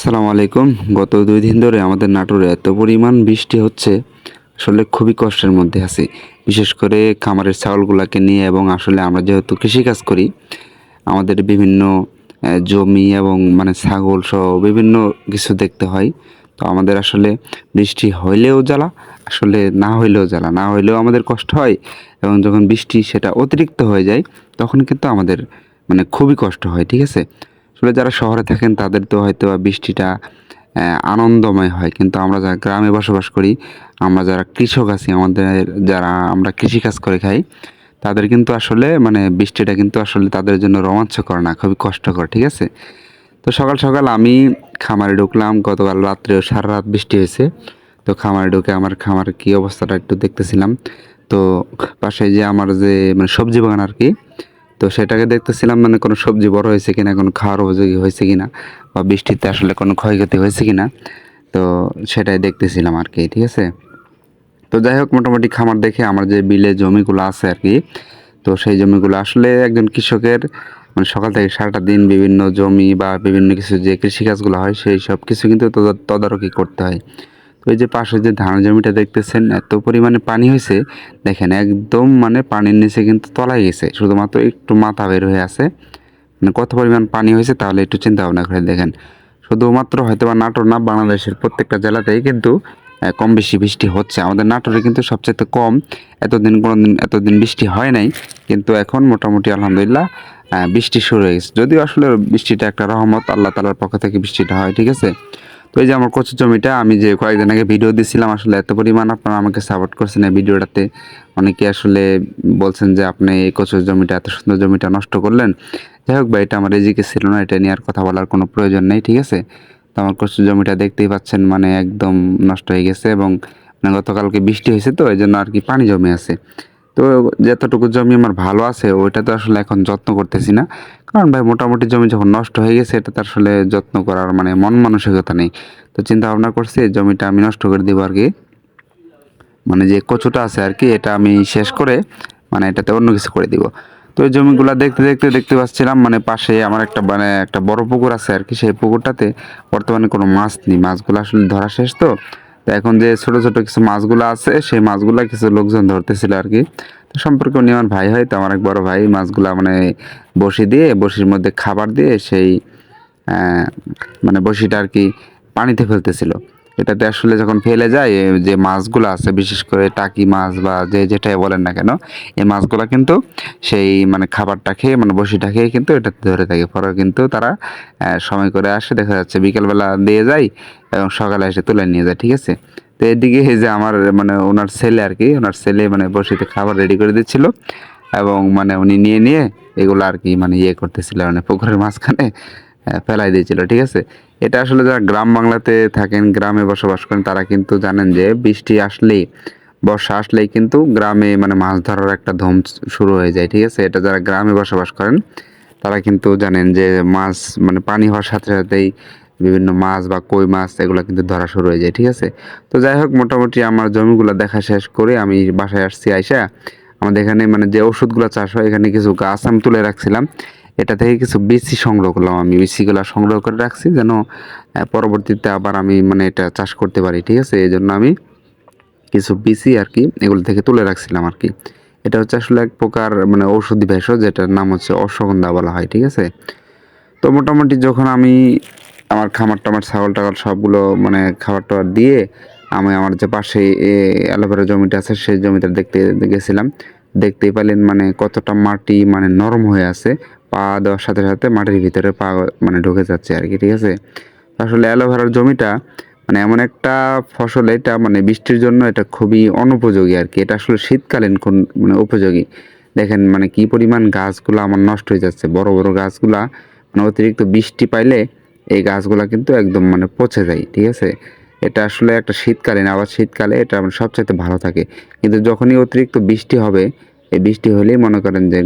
আসসালামু আলাইকুম। গত দুই দিন ধরে আমাদের নাটোরে এত পরিমাণ বৃষ্টি হচ্ছে, আসলে খুবই কষ্টের মধ্যে আছি। বিশেষ করে খামারের ছাগলগুলোকে নিয়ে এবং আসলে আমরা যেহেতু কৃষিকাজ করি, আমাদের বিভিন্ন জমি এবং মানে ছাগল সহ বিভিন্ন কিছু দেখতে হয়। তো আমাদের আসলে বৃষ্টি হইলেও জ্বালা, আসলে না হইলেও জ্বালা। না হইলেও আমাদের কষ্ট হয় এবং যখন বৃষ্টি সেটা অতিরিক্ত হয়ে যায়, তখন কিন্তু আমাদের মানে খুবই কষ্ট হয়, ঠিক আছে? আসলে যারা শহরে থাকেন, তাদের তো হয়তো বৃষ্টিটা আনন্দময় হয়। কিন্তু আমরা যারা গ্রামে বসবাস করি, আমরা যারা কৃষক আছি, আমাদের যারা আমরা কৃষিকাজ করে খাই, তাদের কিন্তু আসলে মানে বৃষ্টিটা কিন্তু আসলে তাদের জন্য রোমাঞ্চকর না, খুবই কষ্টকর, ঠিক আছে? তো সকাল সকাল আমি খামারে ঢুকলাম, গতকাল রাত্রেও সারা রাত বৃষ্টি হয়েছে। তো খামারে ঢুকে আমার খামার কী অবস্থাটা একটু দেখতেছিলাম। তো পাশে যে আমার যে মানে সবজি বাগান আর কি তো সেটাকে দেখতেছিলাম মানে কোনো সবজি বড় হয়েছে কিনা, কোনো খাওয়ার উপযোগী হয়েছে কিনা, বা বৃষ্টিতে আসলে কোনো ক্ষয়ক্ষতি হয়েছে কিনা, তো সেটাই দেখতেছিলাম আর কি, ঠিক আছে? তো যাই হোক, মোটামুটি খামার দেখে আমার যে বিলে জমিগুলো আছে আর কি, তো সেই জমিগুলো আসলে একজন কৃষকের মানে সকাল থেকে সারাটা দিন বিভিন্ন জমি বা বিভিন্ন কিছু যে কৃষিকাজগুলো হয়, সেই সব কিছু কিন্তু তদারকি করতে হয়। এই যে পাশে যে ধান জমিটা দেখতেছেন, এত পরিমাণে পানি হয়েছে, দেখেন একদম মানে পানির নিচে কিন্তু তলায় গেছে, শুধুমাত্র একটু মাথা বের হয়ে আছে। মানে কত পরিমাণ পানি হয়েছে তাহলে একটু চিন্তা ভাবনা করে দেখেন। শুধুমাত্র হয়তো বা নাটোর না, বাংলাদেশের প্রত্যেকটা জেলাতেই কিন্তু কম বেশি বৃষ্টি হচ্ছে। আমাদের নাটোরে কিন্তু সবচেয়ে কম, এতদিন কোনো দিন এতদিন বৃষ্টি হয় নাই, কিন্তু এখন মোটামুটি আলহামদুলিল্লাহ বৃষ্টি শুরু হয়ে গেছে। যদিও আসলে বৃষ্টিটা একটা রহমত, আল্লাহ তালার পক্ষ থেকে বৃষ্টিটা হয়, ঠিক আছে? তো এই যে আমার কচু জমিটা, আমি যে কয়েকদিন আগে ভিডিও দিছিলাম, আসলে এত পরিমাণ আপনারা আমাকে সাপোর্ট করছেন এই ভিডিওটাতে। অনেকে আসলে বলছেন যে আপনি এই কচু জমিটা, এত সুন্দর জমিটা নষ্ট করলেন। যাই হোক ভাই, এটা আমার এজিকে ছিল না, এটা নিয়ে আর কথা বলার কোনো প্রয়োজন নেই, ঠিক আছে? তো আমার কচু জমিটা দেখতেই পাচ্ছেন মানে একদম নষ্ট হয়ে গেছে এবং মানে গতকালকে বৃষ্টি হয়েছে তো এই জন্য আর কি পানি জমে আছে। তো যতটুকু জমি আমার ভালো আছে, ওইটা তো আসলে এখন যত্ন করতেছি না। কারণ ভাই মোটামুটি জমি যখন নষ্ট হয়ে গেছে, এটা তো আসলে যত্ন করার মানে মন মানসিকতা নেই। তো চিন্তা ভাবনা করছি জমিটা আমি নষ্ট করে দিব আর কি। মানে যে কচুটা আছে আর কি, এটা আমি শেষ করে মানে এটাতে অন্য কিছু করে দিব। তো এই জমিগুলা দেখতে দেখতে দেখতে পাচ্ছিলাম মানে পাশে আমার একটা মানে একটা বড় পুকুর আছে আর কি, সেই পুকুরটাতে বর্তমানে কোনো মাছ নেই। মাছগুলো আসলে ধরা শেষ তো। তো এখন যে ছোট ছোট কিছু মাছগুলো আছে, সেই মাছগুলা কিছু লোকজন ধরতেছিল আর কি। তো সম্পর্কে উনি আমার ভাই হয় তো আমার এক বড় ভাই মাছগুলা মানে বসি দিয়ে, বসির মধ্যে খাবার দিয়ে সেই মানে বসিটা আর কি পানিতে ফেলতেছিল। এটাতে আসলে যখন ফেলে যায় যে মাছগুলো আছে, বিশেষ করে টাকি মাছ বা যে যেটাই বলেন না কেন, এই মাছগুলো কিন্তু সেই মানে খাবারটা খেয়ে মানে বসিটা খেয়ে কিন্তু এটাতে ধরে থাকে। পরে কিন্তু তারা সময় করে আসে, দেখা যাচ্ছে বিকেলবেলা দিয়ে যায় এবং সকালে এসে তুলে নিয়ে যায়, ঠিক আছে? তো এদিকে যে আমার মানে ওনার ছেলে আর কি, ওনার ছেলে মানে বসিতে খাবার রেডি করে দিচ্ছিল এবং মানে উনি নিয়ে নিয়ে এগুলো আর কি মানে ইয়ে করতেছিল মানে পুকুরের মাঝখানে ফেলাই দিয়েছিল, ঠিক আছে? এটা আসলে যারা গ্রাম বাংলাতে থাকেন, গ্রামে বসবাস করেন, তারা কিন্তু জানেন যে বৃষ্টি আসলেই, বর্ষা আসলেই কিন্তু গ্রামে মানে মাছ ধরার একটা ধম শুরু হয়ে যায়, ঠিক আছে? এটা যারা গ্রামে বসবাস করেন, তারা কিন্তু জানেন যে মাছ মানে পানি হওয়ার সাথে সাথেই বিভিন্ন মাছ বা কই মাছ, এগুলো কিন্তু ধরা শুরু হয়ে যায়, ঠিক আছে? তো যাই হোক, মোটামুটি আমার জমিগুলো দেখা শেষ করে আমি বাসায় আসছি, আইসা। আমাদের এখানে মানে যে ওষুধগুলো চাষ হয়, এখানে কিছু গাছ আমি তুলে রাখছিলাম। এটা থেকে কিছু বিচি সংগ্রহ করলাম আমি। বিচিগুলো সংগ্রহ করে রাখছি যেন পরবর্তীতে আবার আমি মানে এটা চাষ করতে পারি, ঠিক আছে? এই জন্য আমি কিছু বিচি আর কি এগুলো থেকে তুলে রাখছিলাম আর কি। এটা হচ্ছে আসলে এক প্রকার মানে ঔষধি ভেষজ, যেটার নাম হচ্ছে অশ্বগন্ধা বলা হয়, ঠিক আছে? তো মোটামুটি যখন আমি আমার খামার টামার, ছাগল টাগল সবগুলো মানে খাবার টাবার দিয়ে আমি আমার যে পাশে অ্যালোভেরা জমিটা আছে, সেই জমিটা দেখতে গেছিলাম। দেখতেই পেলেন মানে কতটা মাটি মানে নরম হয়ে আছে। পা দেওয়ার সাথে সাথে মাটির ভিতরে পা মানে ঢুকে যাচ্ছে আর কি, ঠিক আছে? আসলে অ্যালোভেরার জমিটা মানে এমন একটা ফসল, এটা মানে বৃষ্টির জন্য এটা খুবই অনুপযোগী আর কি। এটা আসলে শীতকালীন কোন মানে উপযোগী। দেখেন মানে কি পরিমাণ গাছগুলো আমার নষ্ট হয়ে যাচ্ছে। বড় বড় গাছগুলা মানে অতিরিক্ত বৃষ্টি পাইলে এই গাছগুলা কিন্তু একদম মানে পচে যায়, ঠিক আছে? এটা আসলে একটা শীতকালীন, আবার শীতকালে এটা মানে সবচাইতে ভালো থাকে। কিন্তু যখনই অতিরিক্ত বৃষ্টি হবে এই বৃষ্টি হলেই মনে করেন যে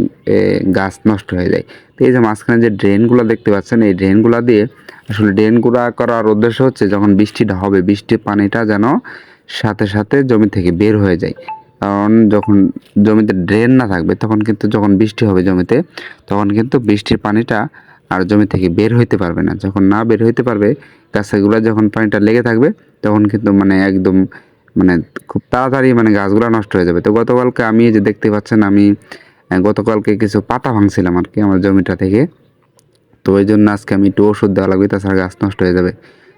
গাছ নষ্ট হয়ে যায়। তো এই যে মাঝখানে যে ড্রেনগুলো দেখতে পাচ্ছেন, এই ড্রেনগুলো দিয়ে আসলে ড্রেনগুলো করার উদ্দেশ্য হচ্ছে যখন বৃষ্টিটা হবে, বৃষ্টির পানিটা যেন সাথে সাথে জমি থেকে বের হয়ে যায়। কারণ যখন জমিতে ড্রেন না থাকবে, তখন কিন্তু যখন বৃষ্টি হবে জমিতে, তখন কিন্তু বৃষ্টির পানিটা আর জমি থেকে বের হইতে পারবে না। যখন না বের হইতে পারবে, গাছগুলো যখন পানিটা লেগে থাকবে, তখন কিন্তু মানে একদম খুব তাড়াতাড়ি মানে গাছগুলো নষ্ট হয়ে যাবে। তো গতকালকে আমি যে দেখতে পাচ্ছেন, আমি গতকালকে কিছু পাতা ভাঙছিলাম আর কি আমার জমিটা থেকে। তো ওই জন্য আজকে আমি একটু ওষুধ দেওয়া লাগবে, তাছাড়া গাছ নষ্ট হয়ে যাবে।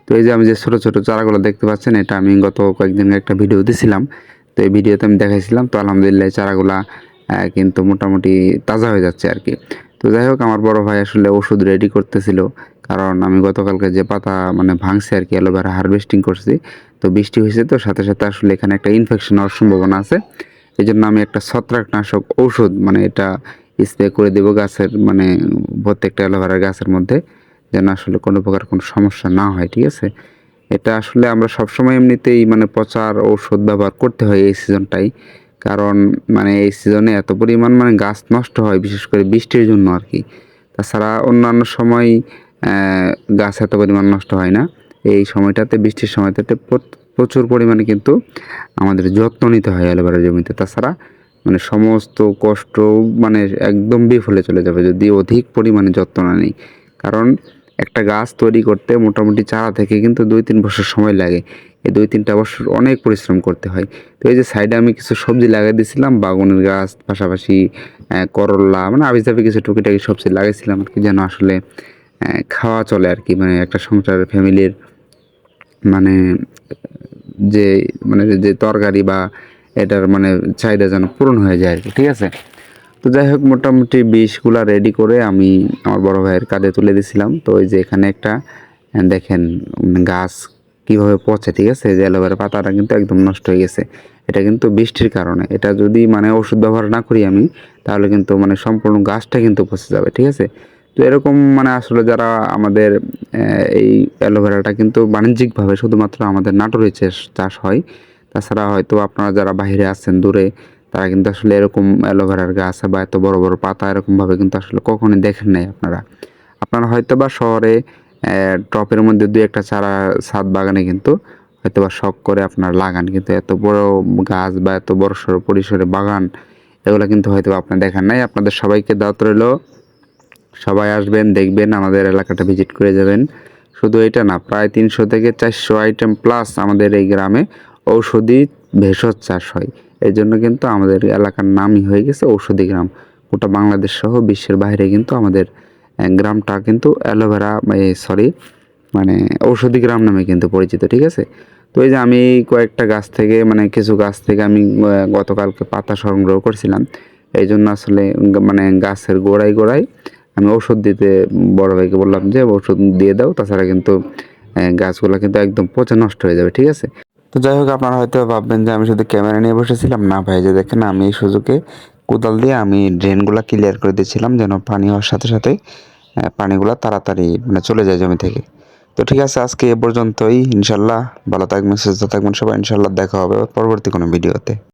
তো এই যে আমি যে ছোটো ছোটো চারাগুলো দেখতে পাচ্ছেন, এটা আমি গত কয়েকদিন একটা ভিডিও দিছিলাম। তো এই ভিডিওতে আমি দেখাইছিলাম, তো আলহামদুলিল্লাহ চারাগুলা কিন্তু মোটামুটি তাজা হয়ে যাচ্ছে আর কি। তো যাই হোক, আমার বড় ভাই আসলে ওষুধ রেডি করতেছিল। কারণ আমি গতকালকে যে পাতা মানে ভাঙছে আর কি অ্যালোভেরা হারভেস্টিং করছি, তো বৃষ্টি হয়েছে তো সাথে সাথে আসলে এখানে একটা ইনফেকশন হওয়ার সম্ভাবনা আছে। এই জন্য আমি একটা ছত্রাকনাশক ঔষধ মানে এটা স্প্রে করে দেবো গাছের মানে প্রত্যেকটা অ্যালোভেরার গাছের মধ্যে, যেন আসলে কোনো প্রকার কোনো সমস্যা না হয়, ঠিক আছে? এটা আসলে আমরা সবসময় এমনিতেই মানে পচার ঔষধ ব্যবহার করতে হয় এই সিজনটাই কারণ মানে এই সিজনে এত পরিমাণ মানে গাছ নষ্ট হয়, বিশেষ করে বৃষ্টির জন্য আর কি। তাছাড়া অন্যান্য সময় গাছ এত পরিমাণ নষ্ট হয় না। এই সময়টাতে বৃষ্টির সময়টাতে প্রচুর পরিমাণে কিন্তু আমাদের যত্ন নিতে হয় অ্যালোভেরা জমিতে। তাছাড়া মানে সমস্ত কষ্ট মানে একদম বিফলে চলে যাবে যদি অধিক পরিমাণে যত্ন না নিই। কারণ একটা গাছ তৈরি করতে মোটামুটি চারা থেকে কিন্তু দুই তিন বছর সময় লাগে। এই দুই তিনটা বছর অনেক পরিশ্রম করতে হয়। তো এই যে সাইডে আমি কিছু সবজি লাগিয়ে দিয়েছিলাম বাগুনের গাছ পাশাপাশি আহ, করলা মানে আবি যাবি কিছু টুকিটাকি সবজি লাগিয়েছিলাম আর কি যেন আসলে খাওয়া চলে আর কি। মানে একটা সংসারের ফ্যামিলির মানে যে মানে যে তরকারি বা এটার মানে চাহিদা যেন পূরণ হয়ে যায় আর কি, ঠিক আছে? তো যাই হোক, মোটামুটি বিষগুলা রেডি করে আমি আমার বড় ভাইয়ের কাঁধে তুলে দিয়েছিলাম তো ওই যে এখানে একটা, দেখেন, গাছ কীভাবে পচে, ঠিক আছে? যে অ্যালোভেরা পাতাটা কিন্তু একদম নষ্ট হয়ে গেছে। এটা কিন্তু বৃষ্টির কারণে। এটা যদি মানে ওষুধ ব্যবহার না করি আমি, তাহলে কিন্তু মানে সম্পূর্ণ গাছটা কিন্তু পচে যাবে, ঠিক আছে? তো এরকম মানে আসলে যারা আমাদের এই অ্যালোভেরাটা কিন্তু বাণিজ্যিকভাবে শুধুমাত্র আমাদের নাটোরে চাষ- হয়। তাছাড়া হয়তো আপনারা যারা বাইরে আছেন দূরে, তারা কিন্তু আসলে এরকম অ্যালোভেরার গাছ বা এত বড় বড় পাতা এরকমভাবে কিন্তু আসলে কখনোই দেখেন নাই আপনারা। আপনারা হয়তো বা শহরে টপের মধ্যে দুই একটা চারা ছাদ বাগানে কিন্তু হয়তো বা শখ করে আপনার লাগান, কিন্তু এত বড় গাছ বা এত বড় সড়ো পরিসরে বাগান, এগুলো কিন্তু হয়তো আপনার দেখেন নাই। আপনাদের সবাইকে দাওয়াত রইল। সবাই আসবেন, দেখবেন, আমাদের এলাকাটা ভিজিট করে যাবেন। শুধু এটা না, প্রায় তিনশো থেকে চারশো আইটেম প্লাস আমাদের এই গ্রামে ঔষধি ভেষজ চাষ হয়। এই জন্য কিন্তু আমাদের এলাকার নামই হয়ে গেছে ঔষধি গ্রাম। গোটা বাংলাদেশ সহ বিশ্বের বাইরে কিন্তু আমাদের গ্রামটা কিন্তু অ্যালোভেরা সরি মানে ঔষধি গ্রাম নামে কিন্তু পরিচিত, ঠিক আছে? তো এই যে আমি কয়েকটা গাছ থেকে মানে কিছু গাছ থেকে আমি গতকালকে পাতা সংগ্রহ করছিলাম। এই জন্য আসলে মানে গাছের গোড়ায় গোড়ায় আমি ওষুধ দিতে বড় ভাইকে বললাম যে ওষুধ দিয়ে দাও, তাছাড়া কিন্তু গাছগুলো কিন্তু একদম পচে নষ্ট হয়ে যাবে, ঠিক আছে? তো যাই হোক, আপনারা হয়তো ভাববেন যে, আমি শুধু ক্যামেরা নিয়ে বসেছিলাম। না ভাই, যে দেখেন, আমি এই সুযোগে কোদাল দিয়ে আমি ড্রেনগুলো ক্লিয়ার করে দিয়েছিলাম, যেন পানি হওয়ার সাথে সাথে পানিগুলো তাড়াতাড়ি মানে চলে যায় জমি থেকে। তো ঠিক আছে, আজকে এ পর্যন্তই। ইনশাল্লাহ ভালো থাকবেন, সুস্থ থাকবেন সবাই। ইনশাল্লাহ দেখা হবে পরবর্তী কোনো ভিডিওতে।